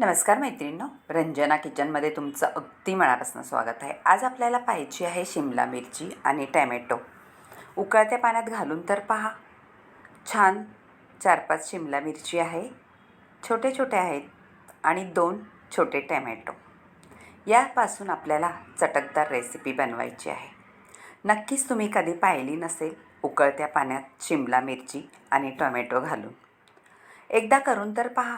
नमस्कार मैत्रिणींनो. रंजना किचनमध्ये तुमचं अगदी मनापासून स्वागत आहे. आज आपल्याला पाहिजे आहे शिमला मिरची आणि टॅमॅटो. उकळत्या पाण्यात घालून तर पहा. छान चार पाच शिमला मिरची आहे. छोटे छोटे आहेत आणि दोन छोटे टॅमॅटो. यापासून आपल्याला चटकदार रेसिपी बनवायची आहे. नक्कीच तुम्ही कधी पाहिली नसेल उकळत्या पाण्यात शिमला मिरची आणि टोमॅटो घालून. एकदा करून तर पहा.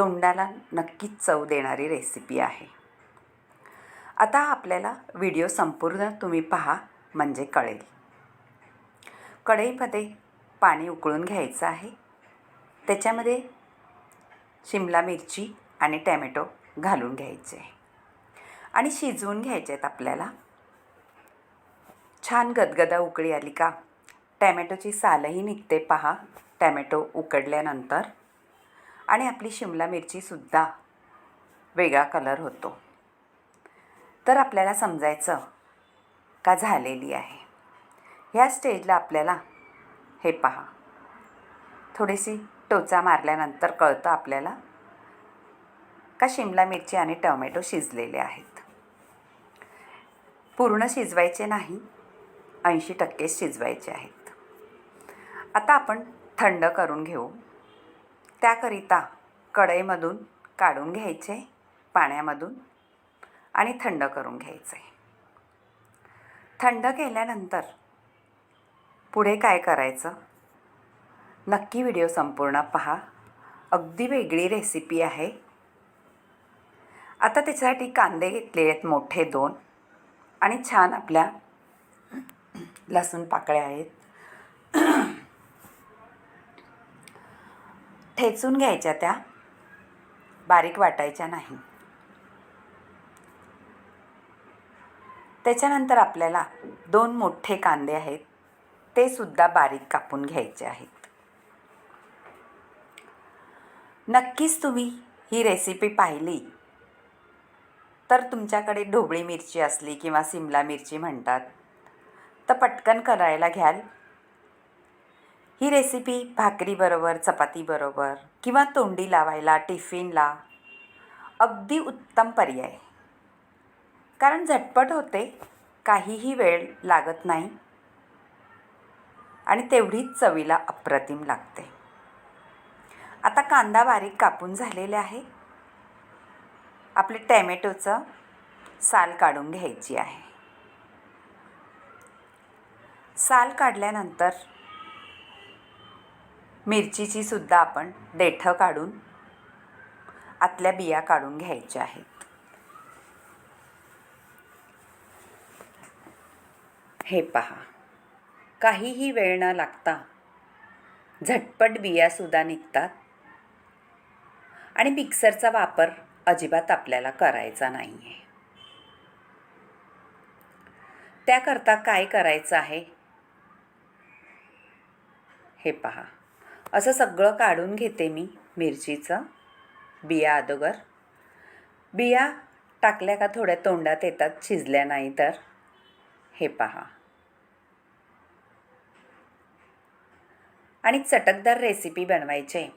तोंडाला नक्कीच चव देणारी रेसिपी आहे. आता आपल्याला व्हिडिओ संपूर्ण तुम्ही पहा म्हणजे कळेल. कढईमध्ये पाणी उकळून घ्यायचं आहे. त्याच्यामध्ये शिमला मिरची आणि टॅमॅटो घालून घ्यायचे. आहे आणि शिजवून घ्यायचे आहेत आपल्याला. छान गदगदा उकळी आली का? टॅमॅटोची सालही निघते पहा. टॅमॅटो उकडल्यानंतर. आणि आपली शिमला मिरचीसुद्धा वेगळा कलर होतो. तर आपल्याला समजायचं का झालेली आहे? ह्या स्टेजला आपल्याला हे पहा. थोडीशी टोचा मारल्यानंतर कळतं आपल्याला का शिमला मिरची आणि टोमॅटो शिजलेले आहेत. पूर्ण शिजवायचे नाही ऐंशी टक्के शिजवायचे आहेत. आता आपण थंड करून घेऊ. त्याकरिता कढईमधून काढून घ्यायचे पाण्यामधून आणि थंड करून घ्यायचे. थंड केल्यानंतर पुढे काय करायचं? नक्की व्हिडिओ संपूर्ण पहा. अगदी वेगळी रेसिपी आहे. आता त्याच्यासाठी कांदे घेतले आहेत मोठे दोन आणि छान आपल्या लसूण पाकळ्या आहेत. ठेचून घ्यायच्या त्या. बारीक वाटायच्या नाही. त्याच्यानंतर आपल्याला दोन मोठे कांदे आहेत. ते सुद्धा बारीक कापून घ्यायचे आहेत. नक्कीच तुम्ही ही रेसिपी पाहिली. तर तुमच्याकडे ढोबळी मिरची असली किंवा सिमला मिरची म्हणतात. तर पटकन करायला घ्याल. ही रेसिपी भाकरीबरोबर चपातीबरोबर किंवा तोंडी लावायला टिफिनला अगदी उत्तम पर्याय. कारण झटपट होते काहीही वेळ लागत नाही आणि तेवढीच चवीला अप्रतिम लागते. आता कांदा बारीक कापून झालेले आहे. आपले टॅमॅटोचं साल काढून घ्यायची आहे. साल काढल्यानंतर मिरचीची सुद्धा आपण देठं काढून आतल्या बिया काढून घ्यायच्या आहेत. हे पहा. काहीही वेळ न लागता झटपट बियासुद्धा निघतात आणि मिक्सरचा वापर अजिबात आपल्याला करायचा नाही आहे त्याकरता काय करायचं आहे? हे पहा. असं सगळं काढून घेते मी मिरचीचं. बिया अगोदर बिया टाकल्या का थोड्या तोंडात येतात शिजल्या नाही तर. हे पहा. आणि चटकदार रेसिपी बनवायचे.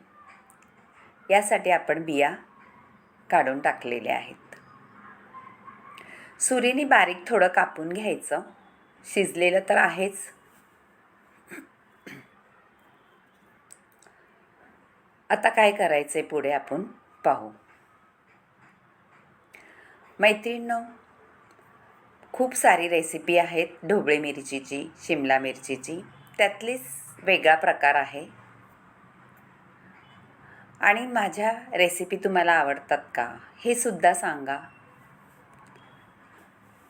यासाठी आपण बिया काढून टाकलेल्या आहेत. सुरीने बारीक थोडं कापून घ्यायचं. शिजलेलं तर आहेच. आता काय करायचं आहे पुढे आपण पाहू. मैत्रिणींनो खूप सारी रेसिपी आहेत ढोबळी मिरचीची शिमला मिरचीची. त्यातलीच वेगळा प्रकार आहे. आणि माझ्या रेसिपी तुम्हाला आवडतात का हे सुद्धा सांगा.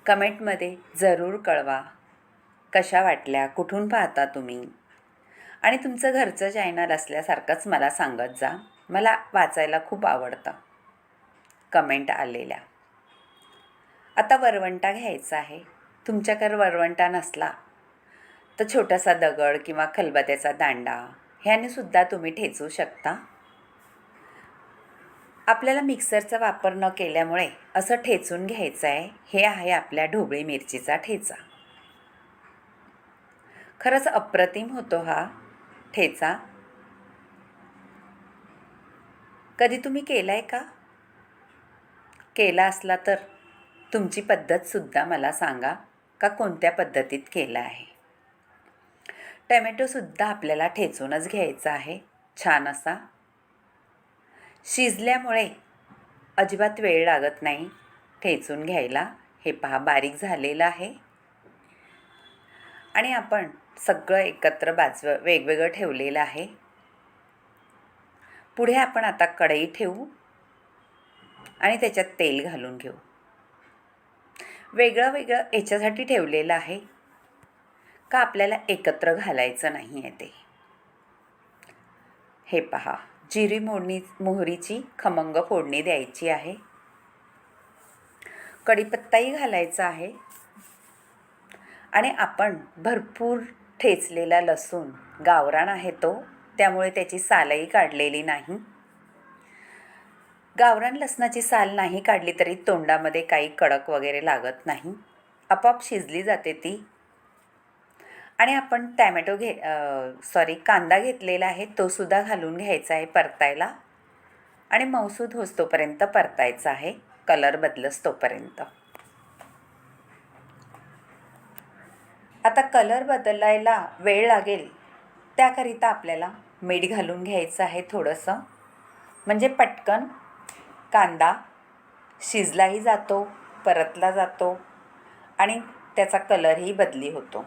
कमेंटमध्ये जरूर कळवा. कशा वाटल्या कुठून पाहता तुम्ही? आणि तुमचं घरचं चॅनल असल्यासारखंच मला सांगत जा. मला वाचायला खूप आवडतं. कमेंट आलेल्या. आता वरवंटा घ्यायचा आहे. तुमच्याकडे वरवंटा नसला तर छोटासा दगड किंवा खलबत्याचा दांडा ह्याने सुद्धा तुम्ही ठेचू शकता. आपल्याला मिक्सरचा वापर न केल्यामुळे असं ठेचून घ्यायचं आहे हे आहे आपल्या ढोबळी मिरचीचा ठेचा. खरंच अप्रतिम होतो हा. ठेचा. कधी तुम्ही केला आहे का? केला असला तर. तुमची पद्धतसुद्धा मला सांगा का कोणत्या पद्धतीत केला आहे? टमॅटोसुद्धा आपल्याला ठेचूनच घ्यायचा आहे. छान असा. शिजल्यामुळे अजिबात वेळ लागत नाही ठेचून घ्यायला. हे पहा बारीक झालेलं आहे. आणि आपण सगळं एकत्र बाजव वेगवेगळं ठेवलेलं आहे. पुढे आपण आता कढई ठेवू आणि त्याच्यात तेल घालून घेऊ. वेगळं वेगळं याच्यासाठी ठेवलेलं आहे. का आपल्याला एकत्र घालायचं नाही आहे ते? हे पहा जिरी मोडणी मोहरीची खमंग फोडणी द्यायची आहे. कढीपत्ताही घालायचा आहे. आणि आपण भरपूर ठेचलेला लसूण गावरान आहे तो त्यामुळे त्याची सालही काढलेली नाही. गावरान लसणाची साल नाही काढली तरी तोंडामध्ये काही कडक वगैरे लागत नाही. आपाप शिजली जाते ती. आणि आपण टॅमॅटो घे सॉरी कांदा घेतलेला आहे तो सुद्धा घालून घ्यायचा आहे परतायला. आणि मौसूद होस तोपर्यंत परतायचा आहे. कलर बदलस तोपर्यंत. आता कलर बदलायला वेळ लागेल. त्याकरिता आपल्याला मीठ घालून घ्यायचं आहे थोडंसं. म्हणजे पटकन. कांदा शिजलाही जातो परतला जातो आणि त्याचा कलरही बदली होतो.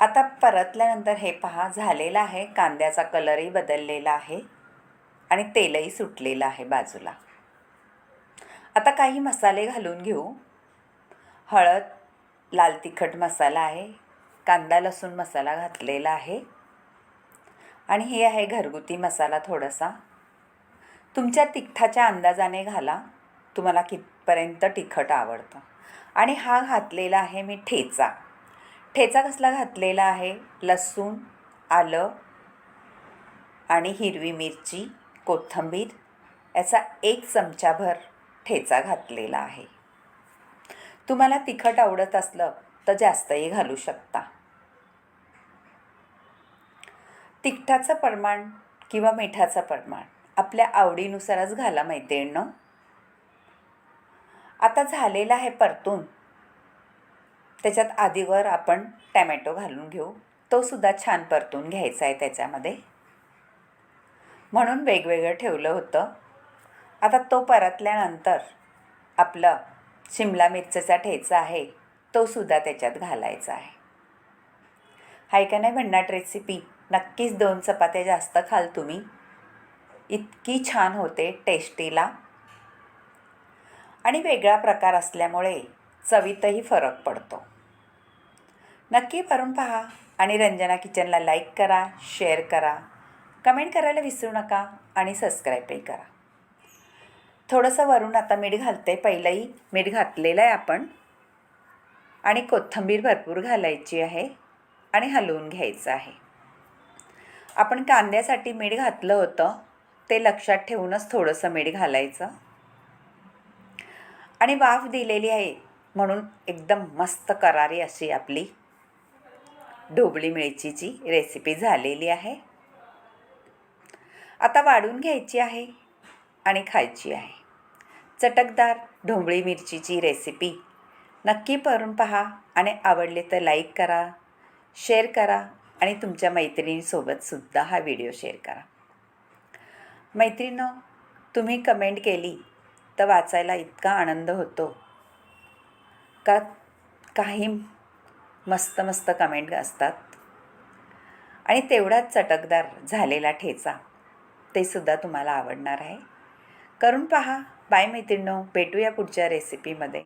आता परतल्यानंतर हे पहा झालेलं आहे. कांद्याचा कलरही बदललेला आहे आणि तेलही सुटलेलं आहे बाजूला. आता काही मसाले घालून घेऊ. हळद लाल तिखट मसाला आहे कांदा लसूण मसाला घातलेला आहे. आणि हे आहे घरगुती मसाला थोडासा. तुमच्या तिखटाच्या अंदाजाने घाला. तुम्हाला कितपर्यंत तिखट आवडतं. आणि हा घातलेला आहे मी ठेचा. ठेचा कसला घातलेला आहे? लसूण आलं आणि हिरवी मिरची कोथिंबीर याचा एक चमचाभर ठेचा घातलेला आहे. तुम्हाला तिखट आवडत असलं तर जास्तही घालू शकता. तिखटाचं प्रमाण किंवा मिठाचं प्रमाण आपल्या आवडीनुसारच घाला मैत्रिणीनं. आता झालेलं आहे परतून. त्याच्यात आधीवर आपण टॅमॅटो घालून घेऊ. तो सुद्धा छान परतून घ्यायचा आहे त्याच्यामध्ये. म्हणून वेगवेगळं ठेवलं होतं. आता तो परतल्यानंतर आपलं शिमला मिरचीचा ठेचा आहे. तो सुद्धा त्याच्यात घालायचा आहे. हाय का नाही भन्नाट रेसिपी नक्कीच दोन चपात्या जास्त खाल तुम्ही. इतकी छान होते टेस्टीला. आणि वेगळा प्रकार असल्यामुळे चवीतही फरक पडतो. नक्की करून पहा आणि रंजना किचनला लाईक करा शेअर करा. कमेंट करायला विसरू नका आणि सबस्क्राईबही करा. थोडंसं वरून आता मीठ घालते. पहिलंही मीठ घातलेलं आहे आपण. आणि कोथिंबीर भरपूर घालायची आहे आणि हलवून घ्यायचं आहे. आपण कांद्यासाठी मीठ घातलं होतं. ते लक्षात ठेवूनच थोडंसं मीठ घालायचं. आणि वाफ दिलेली आहे. म्हणून एकदम मस्त करारी अशी आपली ढोबळी मिरचीची रेसिपी झालेली आहे. आता वाढून घ्यायची आहे आणि खायची आहे. चटकदार ढोबळी मिरचीची रेसिपी नक्की करून पहा आणि आवडले तर लाईक करा शेअर करा आणि तुमच्या मैत्रिणीसोबतसुद्धा हा व्हिडिओ शेअर करा. मैत्रिणीनं तुम्ही कमेंट केली तर वाचायला इतका आनंद होतो. का काही मस्त मस्त कमेंट असतात. आणि तेवढाच चटकदार झालेला ठेचा ते सुद्धा तुम्हाला आवडणार आहे. करून पहा बाय मैत्रिणो भेटूया पुढच्या रेसिपीमध्ये